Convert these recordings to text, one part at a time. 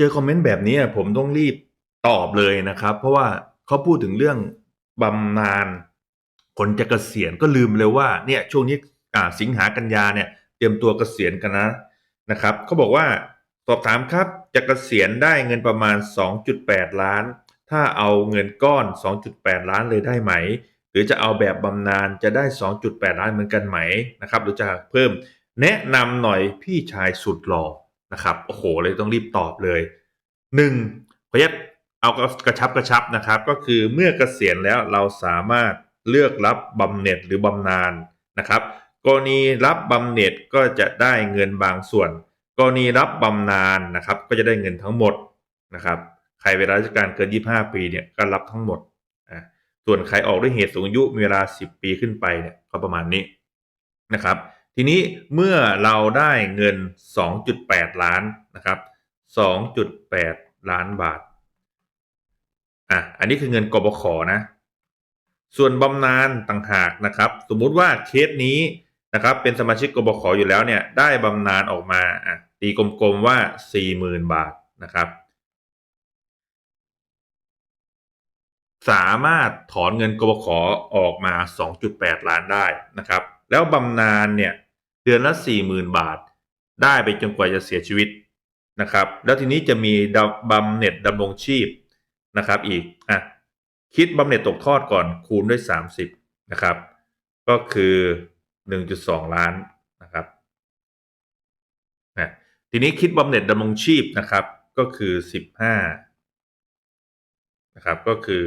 เจอคอมเมนต์แบบนี้ผมต้องรีบตอบเลยนะครับ เพราะว่าเขาพูดถึงเรื่องบำนาญคนจะเกษียณก็ลืมเลยว่าเนี่ยช่วงนี้อ่าสิงหากันยาเนี่ยเตรียมตัวเกษียณกันนะนะครับเขาบอกว่าสอบถามครับจะเกษียณได้เงินประมาณ 2.8 ล้าน ถ้าเอาเงินก้อน 2.8 ล้านเลยได้ไหม หรือจะเอาแบบบำนาญจะได้ 2.8 ล้านเหมือนกันไหมนะครับหรือจะเพิ่มแนะนำหน่อยพี่ชายสุดหล่อ นะครับโอ้โหเลยต้องรีบตอบเลยหนึ่งขออนุญาตเอากระชับกระชับนะครับ ก็คือเมื่อเกษียณแล้วเราสามารถเลือกรับบำเหน็จหรือบำนาญนะครับ กรณีรับบำเหน็จก็จะได้เงินบางส่วน กรณีรับบำนาญนะครับ ก็จะได้เงินทั้งหมดนะครับ ใครเวลาราชการเกิน 25 ปีเนี่ยก็รับทั้งหมดอ่าส่วนใครออกด้วยเหตุสูงอายุมีเวลา 10 ปีขึ้นไปเนี่ยก็ประมาณนี้นะครับ ทีนี้เมื่อเราได้เงิน 2.8 ล้านนะครับ 2.8 ล้านบาท อะ อันนี้คือเงินกบขนะ ส่วนบำนาญต่างหากนะครับ สมมุติว่าเคสนี้นะครับ เป็นสมาชิกกบขอยู่แล้วเนี่ย ได้บำนาญออกมาอะตีกลมๆว่า 40,000 บาทนะครับ สามารถถอนเงินกบขออกมา 2.8 ล้านได้นะครับ แล้วบำนาญเนี่ยเดือนละ40,000บาท ได้ไปจนกว่าจะเสียชีวิตนะครับ แล้วทีนี้จะมีบำเหน็จดำรงชีพนะครับอีกอะคิดบำเหน็จตกทอดก่อนคูณด้วย 30นะครับ ก็คือ 1.2 ล้านนะครับนะทีนี้คิดบำเหน็จดำรงชีพนะครับ ก็คือ 15นะครับก็คือ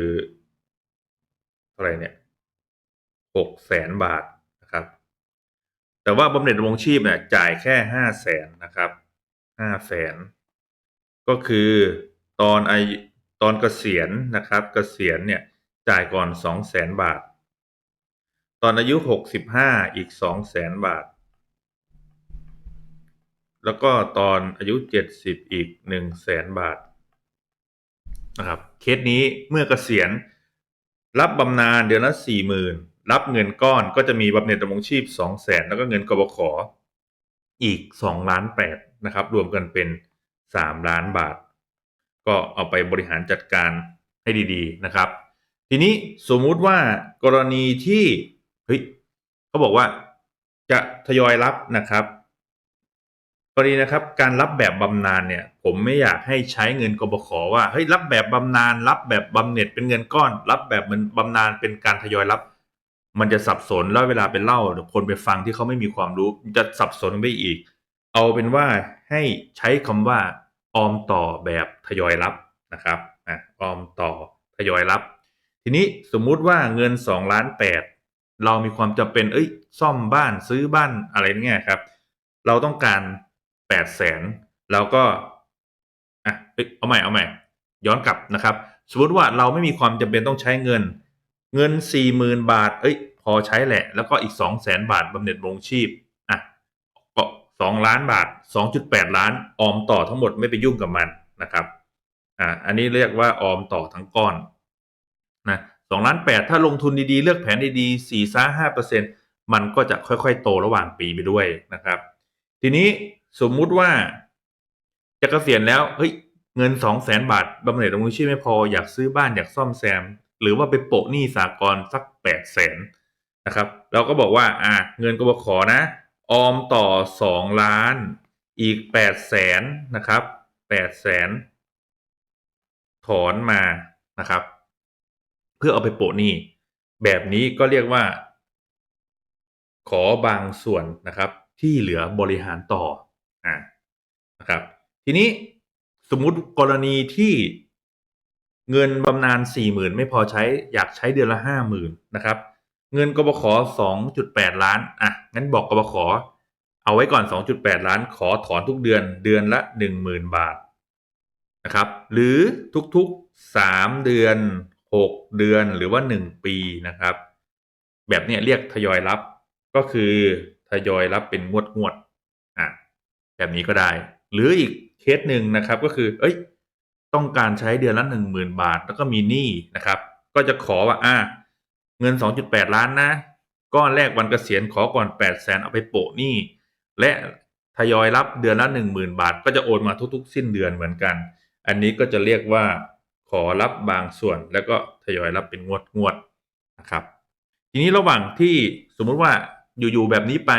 เท่าไรเนี่ยหกแสนบาท แต่ว่าบำเหน็จดำรงชีพเนี่ยจ่ายแค่ห้าแสนนะครับห้าแสนก็คือตอนอายุตอนเกษียณนะครับเกษียณเนี่ยจ่ายก่อนสองแสนบาท ตอนอายุหกสิบห้าอีกสองแสนบาท แล้วก็ตอนอายุเจ็ดสิบอีกหนึ่งแสนบาทนะครับเคสนี้เมื่อเกษียณรับบำนาญเดือนละสี่หมื่น รับเงินก้อนก็จะมีบำเหน็จดำรงชีพสองแสนแล้วก็เงินกบขออีกสองล้านแปดนะครับ รวมกันเป็นสามล้านบาท ก็เอาไปบริหารจัดการให้ดีๆนะครับ ทีนี้สมมุติว่ากรณีที่เฮ้ยเขาบอกว่าจะทยอยรับนะครับกรณีนะครับการรับแบบบำนาญเนี่ยผมไม่อยากให้ใช้เงินกบขว่าเฮ้ยรับแบบบำนาญรับแบบบำเหน็จเป็นเงินก้อน รับแบบมันบำนาญเป็นการทยอยรับ มันจะสับสนแล้วเวลาไปเล่าคนไปฟังที่เขาไม่มีความรู้จะสับสนไปอีก เอาเป็นว่าให้ใช้คำว่าออมต่อแบบทยอยรับนะครับอะออมต่อทยอยรับ ทีนี้สมมุติว่าเงินสองล้านแปดเรามีความจำเป็นเอ้ยซ่อมบ้านซื้อบ้านอะไรเงี้ยครับ เราต้องการแปดแสนแล้วก็อะเอาใหม่เอาใหม่ย้อนกลับนะครับ สมมติว่าเราไม่มีความจำเป็นต้องใช้เงิน เงินสี่หมื่นบาท เอ้ย พอใช้แหละ แล้วก็อีกสองแสนบาทบำเหน็จบำรงชีพอะก็สองล้านบาทสองจุดแปดล้านออมต่อทั้งหมดไม่ไปยุ่งกับมันนะครับอ่าอันนี้เรียกว่าออมต่อทั้งก้อนนะสองล้านแปดถ้าลงทุนดีๆ เลือกแผนดีๆสี่ซ่าห้าเปอร์เซ็นมันก็จะค่อยๆ โตระหว่างปีไปด้วยนะครับ ทีนี้สมมุติว่าจะเกษียณแล้วเฮ้ยเงินสองแสนบาทบำเหน็จบำรุงชีพไม่พออยากซื้อบ้านอยากซ่อมแซม หรือว่าไปโปะหนี้สากลสักแปดแสนนะครับเราก็บอกว่าอ่าเงินกบขอนะ ออมต่อสองล้านอีกแปดแสนนะครับแปดแสนถอนมานะครับ เพื่อเอาไปโปะหนี้แบบนี้ก็เรียกว่า ขอบางส่วนนะครับ ที่เหลือบริหารต่ออ่านะครับ ทีนี้สมมุติกรณีที่ เงินบำนาญสี่หมื่นไม่พอใช้อยากใช้เดือนละห้าหมื่นนะครับ เงินกบขสองจุดแปดล้านอะงั้นบอกกบขเอาไว้ก่อนสองจุดแปดล้าน ขอถอนทุกเดือนเดือนละหนึ่งหมื่นบาทนะครับ หรือทุกๆสามเดือนหกเดือนหรือว่าหนึ่งปีนะครับ แบบนี้เรียกทยอยรับก็คือทยอยรับเป็นงวดงวดอะแบบนี้ก็ได้ หรืออีกเคสหนึ่งนะครับก็คือ เอ้ย ต้องการใช้เดือนละหนึ่งหมื่นบาท แล้วก็มีหนี้นะครับ ก็จะขอว่าอ่าเงินสองจุดแปดล้านนะก้อนแรกวันเกษียณขอก่อนแปดแสนเอาไปโปะหนี้และทยอยรับเดือนละหนึ่งหมื่นบาท ก็จะโอนมาทุกๆ สิ้นเดือนเหมือนกัน อันนี้ก็จะเรียกว่าขอรับบางส่วนแล้วก็ทยอยรับเป็นงวดงวดๆนะครับ ทีนี้ระหว่างที่สมมุติว่าอยู่ๆแบบนี้ไป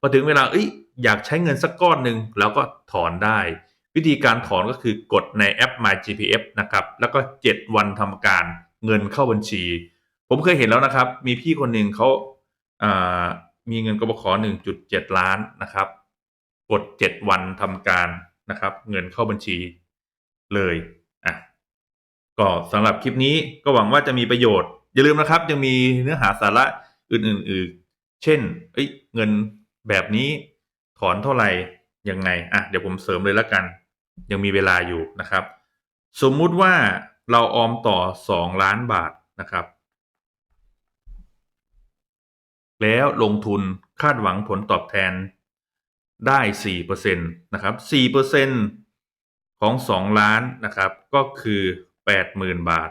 พอถึงเวลาเอ้ยอยากใช้เงินสักก้อนหนึ่งแล้วก็ถอนได้ วิธีการถอนก็คือกดในแอป My GPF นะครับแล้วก็ 7 วันทำการเงินเข้าบัญชี ผมเคยเห็นแล้วนะครับ มีพี่คนหนึ่งเขาามีเงินกบข1.7ล้านนะครับ กด7วันทำการนะครับ เงินเข้าบัญชีเลยอะก็สำหรับคลิปนี้ก็หวังว่าจะมีประโยชน์ อย่าลืมนะครับ ยังมีเนื้อหาสาระอื่นๆอีกเช่นเอ้ยเงินแบบนี้ถอนเท่าไหร่ยังไงอะเดี๋ยวผมเสริมเลยละกัน ยังมีเวลาอยู่นะครับ สมมุติว่าเราออมต่อ 2 ล้านบาทนะครับ แล้วลงทุนคาดหวังผลตอบแทนได้สี่เปอร์เซ็นตนะครับสี่เปอร์เซ็นของสองล้านนะครับ ก็คือแปดหมื่นบาท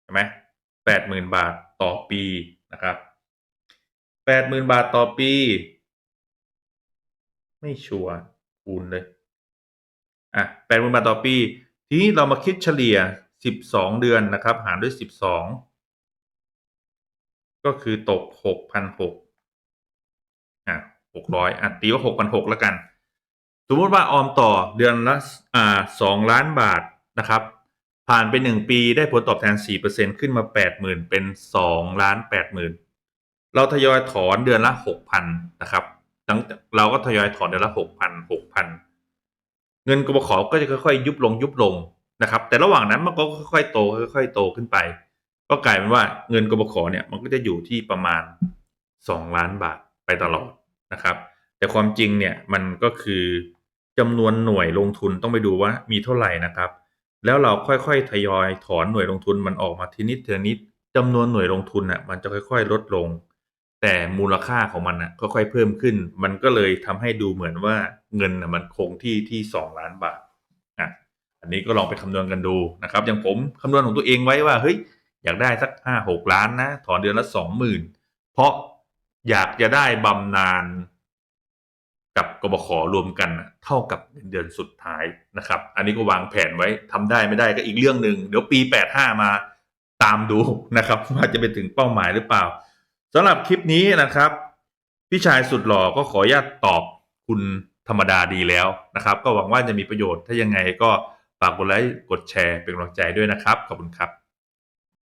เห็นไหมแปดหมื่นบาทต่อปีนะครับแปดหมื่นบาทต่อปี ไม่ชัวร์คูณเลย อะแปดหมื่นบาทต่อปี ทีนี้เรามาคิดเฉลี่ยสิบสองเดือนนะครับ หารด้วยสิบสองก็คือตกหกพันหกอะหกร้อยอะตีว่าหกพันหกแล้วกัน สมมติว่าออมต่อเดือนละอ่าสองล้านบาทนะครับ ผ่านไปหนึ่งปีได้ผลตอบแทนสี่เปอร์เซ็นขึ้นมาแปดหมื่นเป็นสองล้านแปดหมื่นเราทยอยถอนเดือนละหกพันนะครับตั้งเราก็ทยอยถอนเดือนละหกพันหกพัน เงินกบขก็จะค่อยๆ ยุบลงยุบลงนะครับ แต่ระหว่างนั้นมันก็ค่อยๆโตค่อยๆโตขึ้นไป ก็กลายเป็นว่าเงินกบขเนี่ยมันก็จะอยู่ที่ประมาณ 2 ล้านบาทไปตลอดนะครับ แต่ความจริงเนี่ยมันก็คือจำนวนหน่วยลงทุนต้องไปดูว่ามีเท่าไหร่นะครับ แล้วเราค่อยๆทยอยถอนหน่วยลงทุนมันออกมาทีนิดทีนิดจำนวนหน่วยลงทุนน่ะมันจะค่อยๆ ลดลง แต่มูลค่าของมันน่ะค่อยๆเพิ่มขึ้น มันก็เลยทำให้ดูเหมือนว่า เงินมันคงที่ที่สองล้านบาทอะอันนี้ก็ลองไปคำนวณกันดูนะครับอย่างผมคำนวณของตัวเองไว้ว่าเฮ้ยอยากได้สักห้าหกล้านนะถอนเดือนละสองหมื่นเพราะอยากจะได้บำนาญกับกบขรวมกันเท่ากับเงินเดือนสุดท้ายนะครับ อันนี้ก็วางแผนไว้ทำได้ไม่ได้ก็อีกเรื่องหนึ่งเดี๋ยวปีแปดห้ามาตามดูนะครับว่าจะไปถึงเป้าหมายหรือเปล่าสำหรับคลิปนี้นะครับ พี่ชายสุดหล่อก็ขออนุญาตตอบคุณ ธรรมดาดีแล้วนะครับ ก็หวังว่าจะมีประโยชน์ถ้ายังไงก็ฝากกดไลค์กดแชร์เป็นกำลังใจด้วยนะครับ ขอบคุณครับ